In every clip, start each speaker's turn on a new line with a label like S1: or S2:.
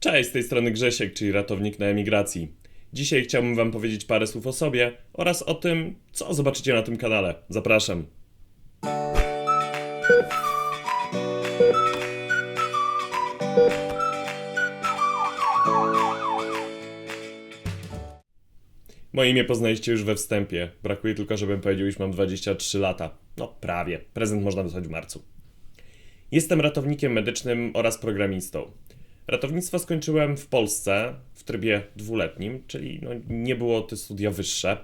S1: Cześć, z tej strony Grzesiek, czyli ratownik na emigracji. Dzisiaj chciałbym Wam powiedzieć parę słów o sobie oraz o tym, co zobaczycie na tym kanale. Zapraszam. Moje imię poznaliście już we wstępie. Brakuje tylko, żebym powiedział, iż mam 23 lata. No, prawie. Prezent można dostać w marcu. Jestem ratownikiem medycznym oraz programistą. Ratownictwo skończyłem w Polsce w trybie dwuletnim, czyli no, nie było to studia wyższe.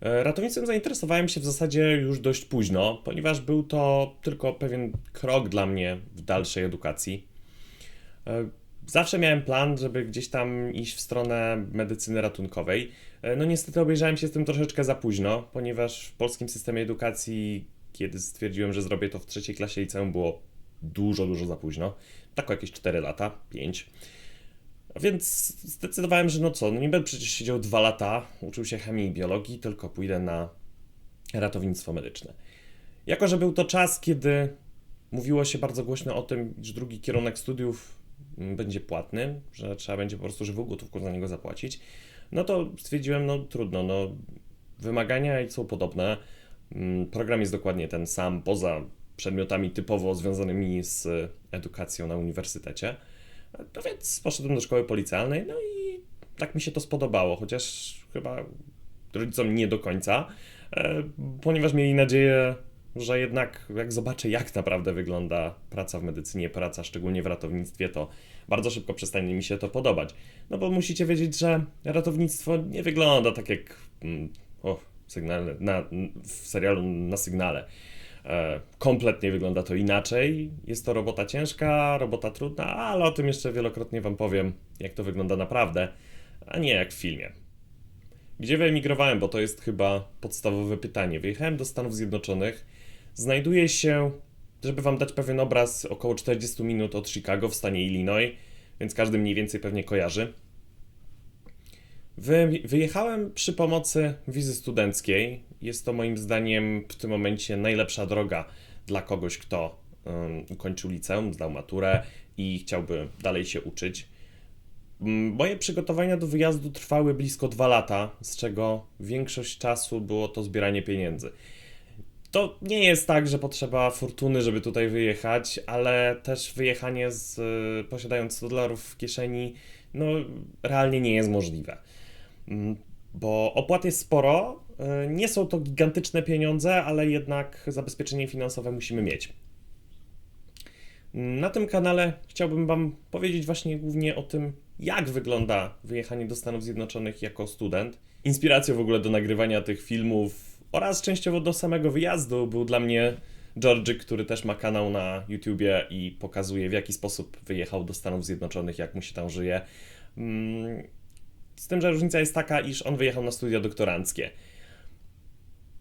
S1: E, Ratownictwem zainteresowałem się w zasadzie już dość późno, ponieważ był to tylko pewien krok dla mnie w dalszej edukacji. E, Zawsze miałem plan, żeby gdzieś tam iść w stronę medycyny ratunkowej. E, No niestety obejrzałem się z tym troszeczkę za późno, ponieważ w polskim systemie edukacji, kiedy stwierdziłem, że zrobię to w trzeciej klasie liceum, było dużo, dużo za późno. Tak o jakieś 4 lata, 5. Więc zdecydowałem, że no co, no nie będę przecież siedział dwa lata, uczył się chemii i biologii, tylko pójdę na ratownictwo medyczne. Jako, że był to czas, kiedy mówiło się bardzo głośno o tym, że drugi kierunek studiów mm, będzie płatny, że trzeba będzie po prostu żywą gotówką za niego zapłacić, no to stwierdziłem, no trudno, no wymagania są podobne, mm, program jest dokładnie ten sam, poza przedmiotami typowo związanymi z edukacją na uniwersytecie. No więc poszedłem do szkoły policjalnej, no i tak mi się to spodobało, chociaż chyba rodzicom nie do końca, e, ponieważ mieli nadzieję, że jednak jak zobaczę, jak naprawdę wygląda praca w medycynie, praca szczególnie w ratownictwie, to bardzo szybko przestanie mi się to podobać. No bo musicie wiedzieć, że ratownictwo nie wygląda tak jak mm, o, sygnale, na, w serialu na sygnale. E, kompletnie wygląda to inaczej. Jest to robota ciężka, robota trudna, ale o tym jeszcze wielokrotnie Wam powiem, jak to wygląda naprawdę, a nie jak w filmie. Gdzie wyemigrowałem, bo to jest chyba podstawowe pytanie. Wyjechałem do Stanów Zjednoczonych. Znajduję się, żeby Wam dać pewien obraz, około 40 minut od Chicago w stanie Illinois, więc każdy mniej więcej pewnie kojarzy. Wy, wyjechałem przy pomocy wizy studenckiej. Jest to moim zdaniem w tym momencie najlepsza droga dla kogoś, kto um, liceum, zdał maturę i chciałby dalej się uczyć. Moje przygotowania do wyjazdu trwały blisko dwa lata, z czego większość czasu było to zbieranie pieniędzy. To nie jest tak, że potrzeba fortuny, żeby tutaj wyjechać, ale też wyjechanie z posiadając 100 dolarów w kieszeni, no realnie nie jest możliwe. Mm, Bo opłat jest sporo, y, nie są to gigantyczne pieniądze, ale jednak zabezpieczenie finansowe musimy mieć. Na tym kanale chciałbym Wam powiedzieć właśnie głównie o tym, jak wygląda wyjechanie do Stanów Zjednoczonych jako student. Inspiracją w ogóle do nagrywania tych filmów oraz częściowo do samego wyjazdu był dla mnie George, który też ma kanał na YouTubie i pokazuje w jaki sposób wyjechał do Stanów Zjednoczonych, jak mu się tam żyje. Z tym, że różnica jest taka, iż on wyjechał na studia doktoranckie.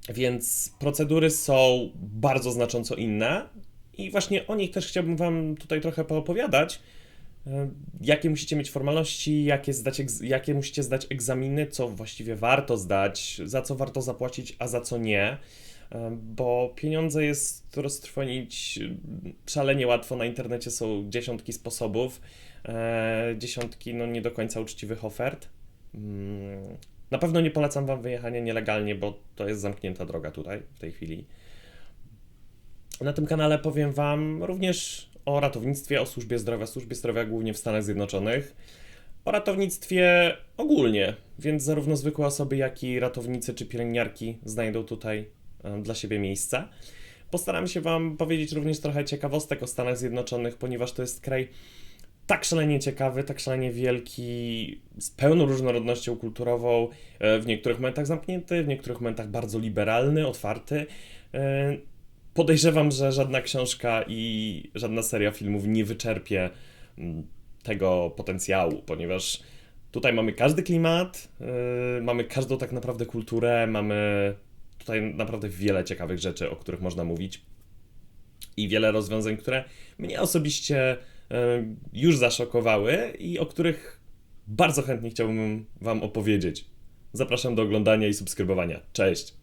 S1: Więc procedury są bardzo znacząco inne, i właśnie o nich też chciałbym Wam tutaj trochę poopowiadać. E, Jakie musicie mieć formalności, jakie, zdać, jakie musicie zdać egzaminy, co właściwie warto zdać, za co warto zapłacić, a za co nie. E, Bo pieniądze jest roztrwonić szalenie łatwo. Na internecie są dziesiątki sposobów, e, dziesiątki no nie do końca uczciwych ofert. Mm, Na pewno nie polecam Wam wyjechania nielegalnie, bo to jest zamknięta droga tutaj w tej chwili. Na tym kanale powiem Wam również o ratownictwie, o służbie zdrowia, służbie zdrowia głównie w Stanach Zjednoczonych, o ratownictwie ogólnie, więc zarówno zwykłe osoby, jak i ratownicy czy pielęgniarki znajdą tutaj dla siebie miejsce. Postaram się Wam powiedzieć również trochę ciekawostek o Stanach Zjednoczonych, ponieważ to jest kraj tak szalenie ciekawy, tak szalenie wielki, z pełną różnorodnością kulturową, e, w niektórych momentach zamknięty, w niektórych momentach bardzo liberalny, otwarty. E, Podejrzewam, że żadna książka i żadna seria filmów nie wyczerpie mm, tego potencjału, ponieważ tutaj mamy każdy klimat, yy, mamy każdą tak naprawdę kulturę, mamy tutaj naprawdę wiele ciekawych rzeczy, o których można mówić i wiele rozwiązań, które mnie osobiście już zaszokowały i o których bardzo chętnie chciałbym Wam opowiedzieć. Zapraszam do oglądania i subskrybowania. Cześć!